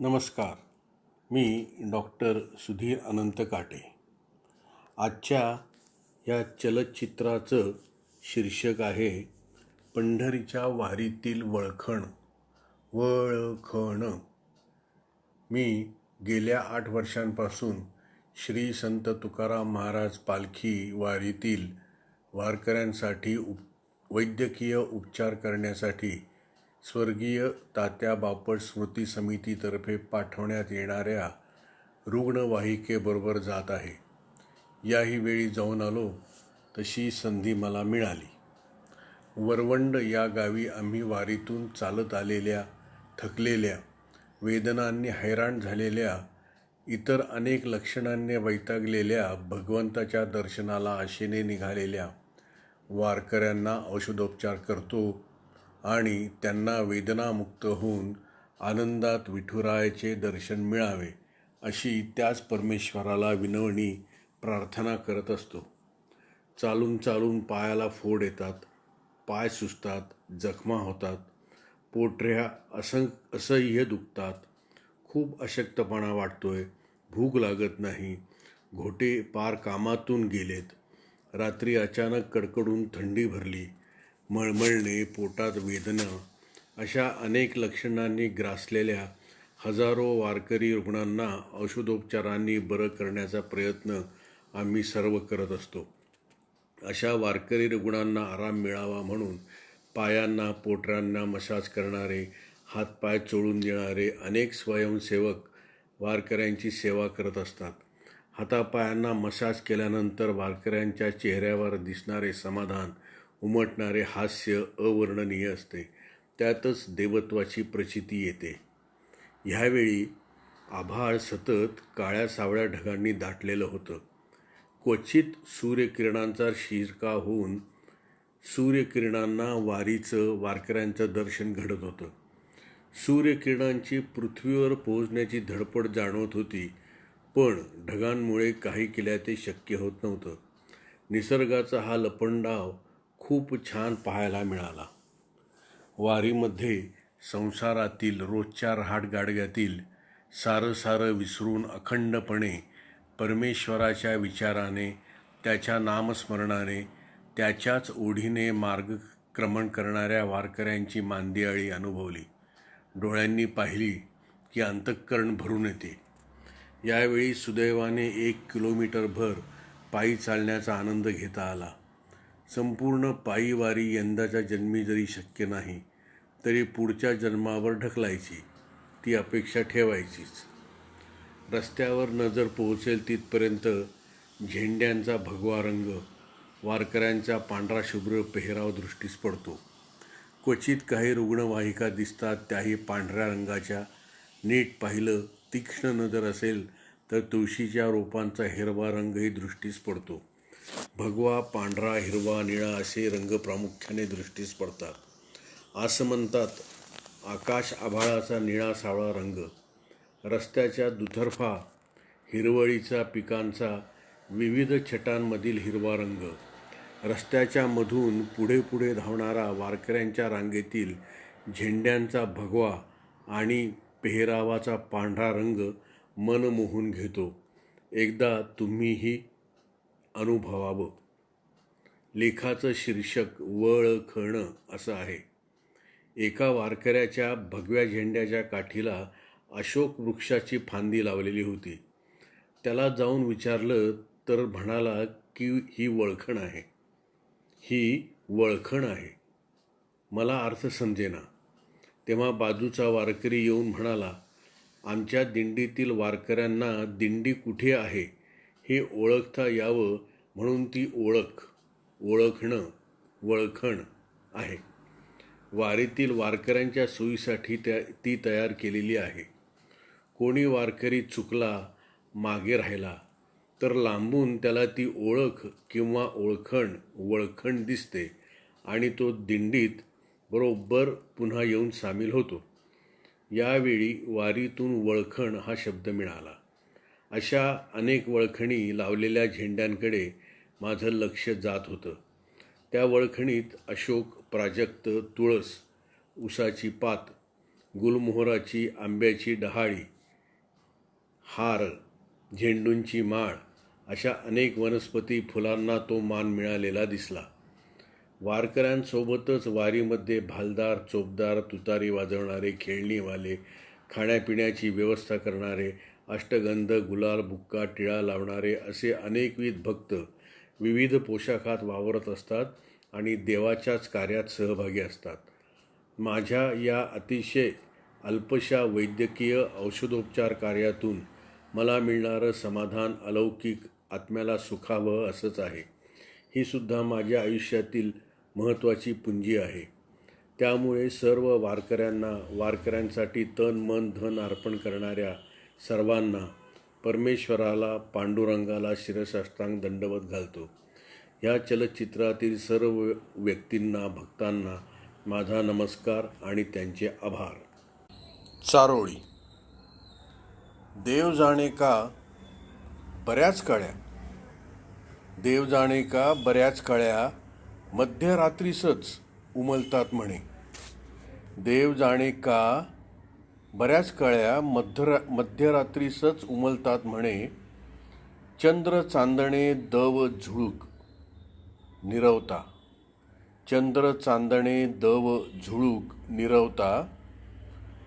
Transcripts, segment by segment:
नमस्कार. मी डॉक्टर सुधीर अनंत काटे. आजच्या या चलच्चित्राचं शीर्षक आहे पंढरीच्या वारीतील वळखण वळखण. मी गेल्या आठ वर्षांपासून श्री संत तुकाराम महाराज पालखी वारीतील वारकऱ्यांसाठी उप वैद्यकीय उपचार करण्यासाठी स्वर्गीय तात्या बापट स्मृती समितीतर्फे पाठवण्यात येणाऱ्या रुग्णवाहिकेबरोबर जात आहे. याही वेळी जाऊन आलो तशी संधी मला मिळाली. वरवंड या गावी आम्ही वारीतून चालत आलेल्या थकलेल्या वेदनांनी हैराण झालेल्या इतर अनेक लक्षणांनी वैतागलेल्या भगवंताच्या दर्शनाला आशेने निघालेल्या वारकऱ्यांना औषधोपचार करतो आणि त्यांना वेदनामुक्त होऊन आनंदात विठुरायाचे दर्शन मिळावे अशी त्याच परमेश्वराला विनवणी प्रार्थना करत असतो. चालून चालून पायाला फोड येतात पाय सुजतात जखमा होतात पोटऱ्या असं असह्य दुखतात. खूप अशक्तपणा वाटतोय भूक लागत नाही घोटे पार कामातून गेलेत. रात्री अचानक कडकडून थंडी भरली मळमळणे पोटात वेदना अशा अनेक लक्षणांनी ग्रासलेल्या हजारो वारकरी रुग्णांना औषधोपचारांनी बरं करण्याचा प्रयत्न आम्ही सर्व करत असतो. अशा वारकरी रुग्णांना आराम मिळावा म्हणून पायांना पोटरांना मसाज करणारे हातपाय चोळून देणारे अनेक स्वयंसेवक वारकऱ्यांची सेवा करत असतात. हातापायांना मसाज केल्यानंतर वारकऱ्यांच्या चेहऱ्यावर दिसणारे समाधान उमटणारे हास्य अवर्णनीय असते. त्यातच देवत्वाची प्रचिती येते. ह्यावेळी आभाळ सतत काळ्या सावळ्या ढगांनी दाटलेलं होतं. क्वचित सूर्यकिरणांचा शिरका होऊन सूर्यकिरणांना वारीचं वारकऱ्यांचं दर्शन घडत होतं. सूर्यकिरणांची पृथ्वीवर पोहोचण्याची धडपड जाणवत होती पण ढगांमुळे काही केल्या ते शक्य होत नव्हतं. निसर्गाचा हा लपंडाव खूप छान पाहायला मिळाला. वारीमध्ये संसारातील रोजच्या रहाटगाडग्यातील सारं सारं विसरून अखंडपणे परमेश्वराच्या विचाराने त्याच्या नामस्मरणाने त्याच्याच ओढीने मार्गक्रमण करणाऱ्या वारकऱ्यांची मांदियाळी अनुभवली. डोळ्यांनी पाहिली की अंतःकरण भरून येते. यावेळी सुदैवाने एक किलोमीटरभर पायी चालण्याचा आनंद घेता आला. संपूर्ण पायीवारी यंदाच्या जन्मी जरी शक्य नाही तरी पुढच्या जन्मावर ढकलायची ती अपेक्षा ठेवायचीच. रस्त्यावर नजर पोहोचेल तिथपर्यंत झेंड्यांचा भगवा रंग वारकऱ्यांचा पांढरा शुभ्र पेहराव दृष्टीस पडतो. क्वचित काही रुग्णवाहिका दिसतात त्याही पांढऱ्या रंगाच्या. नीट पाहिलं तीक्ष्ण नजर असेल तर तुळशीच्या रोपांचा हिरवा रंगही दृष्टीस पडतो. भगवा पांढरा हिरवा निळा असे रंग प्रामुख्याने दृष्टीस पडतात. असं म्हणतात आकाश आभाळाचा निळा सावळा रंग. रस्त्याच्या दुतर्फा हिरवळीचा पिकांचा विविध छटांमधील हिरवा रंग. रस्त्याच्या मधून पुढे पुढे धावणारा वारकऱ्यांच्या रांगेतील झेंड्यांचा भगवा आणि पेहरावाचा पांढरा रंग मन मोहून घेतो. एकदा तुम्हीही अनुभवावं. लेखाचं शीर्षक वळखणं असं आहे. एका वारकऱ्याच्या भगव्या झेंड्याच्या काठीला अशोक वृक्षाची फांदी लावलेली होती. त्याला जाऊन विचारलं तर म्हणाला की ही वळखण आहे. ही वळखण आहे. मला अर्थ समजेना. तेव्हा बाजूचा वारकरी येऊन म्हणाला आमच्या दिंडीतील वारकऱ्यांना दिंडी कुठे आहे? हे ओळखता यावं म्हणून ती ओळख ओळखणं वळखण आहे. वारीतील वारकऱ्यांच्या सोयीसाठी त्या ती तयार केलेली आहे. कोणी वारकरी चुकला मागे राहिला तर लांबून त्याला ती ओळख किंवा ओळखण वळखण दिसते आणि तो दिंडीत बरोबर पुन्हा येऊन सामील होतो. यावेळी वारीतून वळखण हा शब्द मिळाला. अशा अनेक वळखणी लावलेल्या झेंड्यांकडे माझं लक्ष जात होतं. त्या वळखणीत अशोक प्राजक्त तुळस उसाची पात गुलमोहराची आंब्याची डहाळी हार झेंडूंची माळ अशा अनेक वनस्पती फुलांना तो मान मिळालेला दिसला. वारकऱ्यांसोबतच वारीमध्ये भालदार चोपदार तुतारी वाजवणारे खेळणीवाले खाण्यापिण्याची व्यवस्था करणारे अष्टगंध गुलाल बुक्का टिळा लावणारे असे अनेकविध भक्त विविध पोशाखात वावरत असतात आणि देवाच्याच कार्यात सहभागी असतात. माझ्या या अतिशय अल्पशा वैद्यकीय औषधोपचार कार्यातून मला मिळणारं समाधान अलौकिक आत्म्याला सुखावं असंच आहे. ही सुद्धा माझ्या आयुष्यातील महत्त्वाची पुंजी आहे. त्यामुळे सर्व वारकऱ्यांना वारकऱ्यांसाठी तन मन धन अर्पण करणाऱ्या सर्वांना परमेश्वराला पांडुरंगाला शिरसाष्टांग दंडवत घालतो. या चलचित्रातील सर्व व्यक्तींना भक्तांना माझा नमस्कार आणि त्यांचे आभार. चारोळी. देव जाणे का बऱ्याच कळ्या. देव जाणे का बऱ्याच कळ्या मध्यरात्रीसच. उमलतात म्हणे. देव जाणे का? बऱ्याच कळ्या मध्यरा मध्यरात्रीसच उमलतात म्हणे चंद्र चांदणे दव झुळूक निरवता. चंद्र चांदणे दव झुळूक निरवता.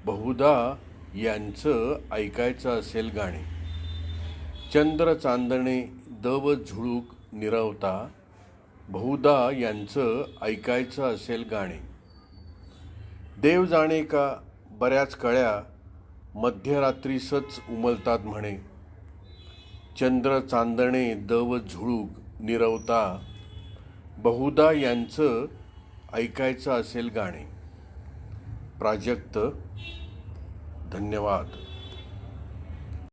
बहुधा यांचं ऐकायचं असेल गाणे. चंद्र चांदणे दव झुळूक निरवता. बहुधा यांचं ऐकायचं असेल गाणे. देव जाणे का बऱ्याच कळ्या मध्यरात्रीसच उमलतात म्हणे. चंद्र चांदणे दव झुळूक निरवता. बहुधा यांचं ऐकायचं असेल गाणे. प्राजक्त धन्यवाद.